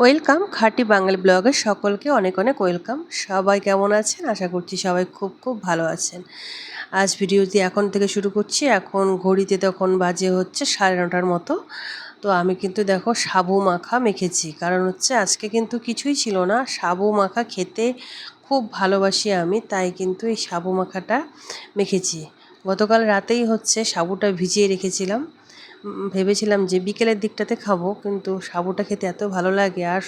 Welcome খাঁটি বাঙালি ব্লগের, সকলকে অনেক অনেক ওয়েলকাম সবাই কেমন আছেন? আশা করছি সবাই খুব খুব ভালো আছেন। আজ ভিডিওটি এখন থেকে শুরু করছি। এখন ঘড়িতে তখন বাজে হচ্ছে সাড়ে নটার মতো। তো আমি কিন্তু দেখো সাবু মাখা মেখেছি। কারণ হচ্ছে আজকে কিন্তু কিছুই ছিল না। সাবু মাখা খেতে খুব ভালোবাসি আমি, তাই কিন্তু এই সাবু মাখাটা মেখেছি। গতকাল রাতেই হচ্ছে সাবুটা ভিজিয়ে রেখেছিলাম। ভেবেছিলাম যে বিকেলের দিকটাতে খাব, কিন্তু সাবুটা খেতে এত ভালো লাগে, আর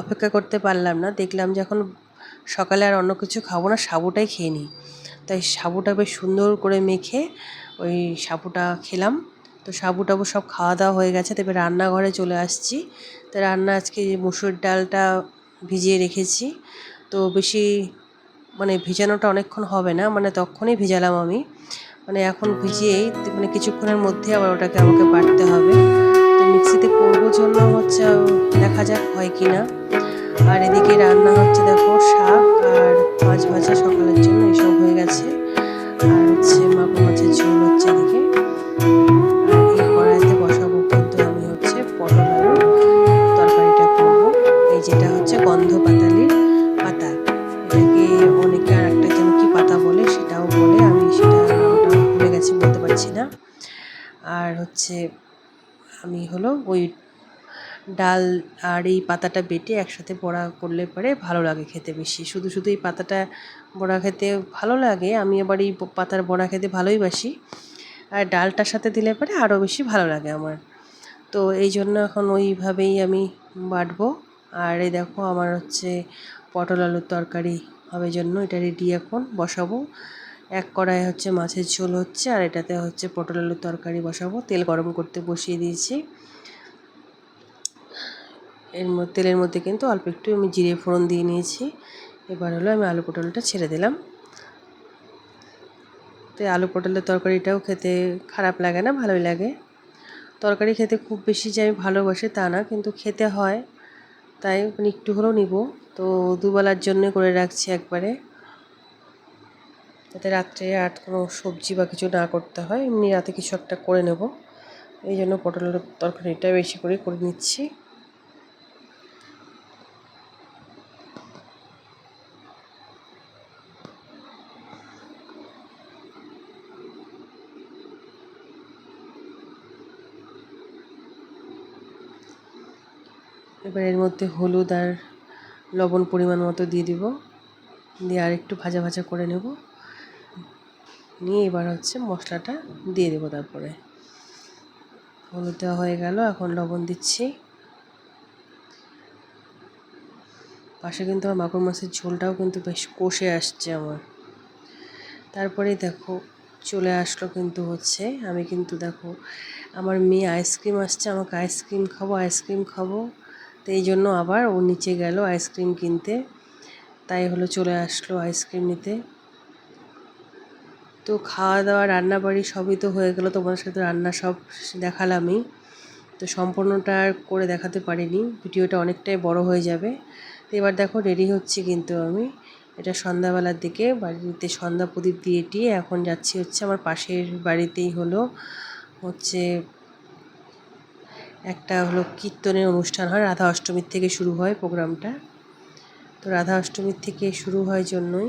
অপেক্ষা করতে পারলাম না। দেখলাম যে এখন সকালে আর অন্য কিছু খাব না, সাবুটাই খেয়ে নিই। তাই সাবুটা বেশ সুন্দর করে মেখে ওই সাবুটা খেলাম। তো সাবু টাবু সব খাওয়া দাওয়া হয়ে গেছে তবে রান্নাঘরে চলে আসছি। তো রান্না আজকে মুসুর ডালটা ভিজিয়ে রেখেছি, তো বেশি মানে ভেজানোটা অনেকক্ষণ হবে না মানে তখনই ভেজালাম আমি। মানে এখন ভিজিয়েই মানে কিছুক্ষণের মধ্যে আবার ওটাকে আমাকে বাটতে হবে। তো মিক্সিতে করব জন্য হচ্ছে দেখা যাক হয় কি না। আর এদিকে রান্না হচ্ছে দেখো শাক আর মাছ ভাজা সকালের জন্য এসব হয়ে গেছে। আর হচ্ছে মাগুর মাছের ঝোল হচ্ছে এদিকে। এই কড়াইতে বসাবো কিন্তু আমি হচ্ছে পটল আলু তরকারিটা করব। এই যেটা হচ্ছে গন্ধ আর হচ্ছে আমি হলো ওই ডাল আর এই পাতাটা বেটে একসাথে বড়া করলে পরে ভালো লাগে খেতে বেশি। শুধু শুধু এই পাতাটা বড়া খেতে ভালো লাগে, আমি আবার এই পাতার বড়া খেতে ভালোই বাসি আর ডালটার সাথে দিলে পরে আরও বেশি ভালো লাগে আমার। তো এই জন্য এখন ওইভাবেই আমি বাটবো। আর এই দেখো আমার হচ্ছে পটল আলুর তরকারি হবে জন্য, এটা রেডি এখন, বসাবো। এক কড়াই হচ্ছে মাছের ঝোল হচ্ছে, আর এটাতে হচ্ছে পটল আলুর তরকারি বসাবো। তেল গরম করতে বসিয়ে দিয়েছি। এর মধ্যে তেলের মধ্যে কিন্তু অল্প একটু আমি জিরে ফোড়ন দিয়ে নিয়েছি। এবার হলো আমি আলু পটলটা ছেড়ে দিলাম। তো আলু পটলের তরকারিটাও খেতে খারাপ লাগে না, ভালোই লাগে। তরকারি খেতে খুব বেশি যে আমি ভালোবাসি তা না, কিন্তু খেতে হয়। তাই একটু হলেও নিব। তো দুবেলার জন্য করে রাখছি একবারে। যাতে রাত্রে আর কোনো সবজি বা কিছু না করতে হয়, এমনি রাতে কিছু একটা করে নেব। এই জন্য পটলের তরকারিটা বেশি করে করে নিচ্ছি। এবার এর মধ্যে হলুদ আর লবণ পরিমাণ মতো দিয়ে দিব। দিয়ে আর একটু ভাজা ভাজা করে নেব। নিয়ে এবার হচ্ছে মশলাটা দিয়ে দেবো তারপরে। হলুদ দেওয়া হয়ে গেল, এখন লবণ দিচ্ছি। পাশে কিন্তু আমার মাগুর মাছের ঝোলটাও কিন্তু বেশ কষে আসছে আমার। তারপরে দেখো, চলে আসলো কিন্তু হচ্ছে, আমি কিন্তু দেখো, আমার মেয়ে আইসক্রিম আসছে, আমাকে আইসক্রিম খাব আইসক্রিম খাব। তো এই জন্য আবার ও নিচে গেল আইসক্রিম কিনতে। তাই হলো চলে আসলো আইসক্রিম নিতে। তো খাওয়া দাওয়া রান্না বাড়ি সবই তো হয়ে গেলো। তোমাদের সাথে রান্না সব দেখালামই। তো সম্পূর্ণটা আর করে দেখাতে পারিনি। ভিডিওটা অনেকটাই বড় হয়ে যাবে। তো এবার দেখো রেডি হচ্ছি কিন্তু আমি। এটা সন্ধ্যাবেলার দিকে, বাড়িতে সন্ধ্যা প্রদীপ দিয়ে টিয়ে এখন যাচ্ছি হচ্ছে আমার পাশের বাড়িতেই হলো হচ্ছে একটা হলো কীর্তনের অনুষ্ঠান হয়। রাধা অষ্টমীর থেকে শুরু হয় প্রোগ্রামটা। তো রাধা অষ্টমীর থেকে শুরু হয় জন্যই।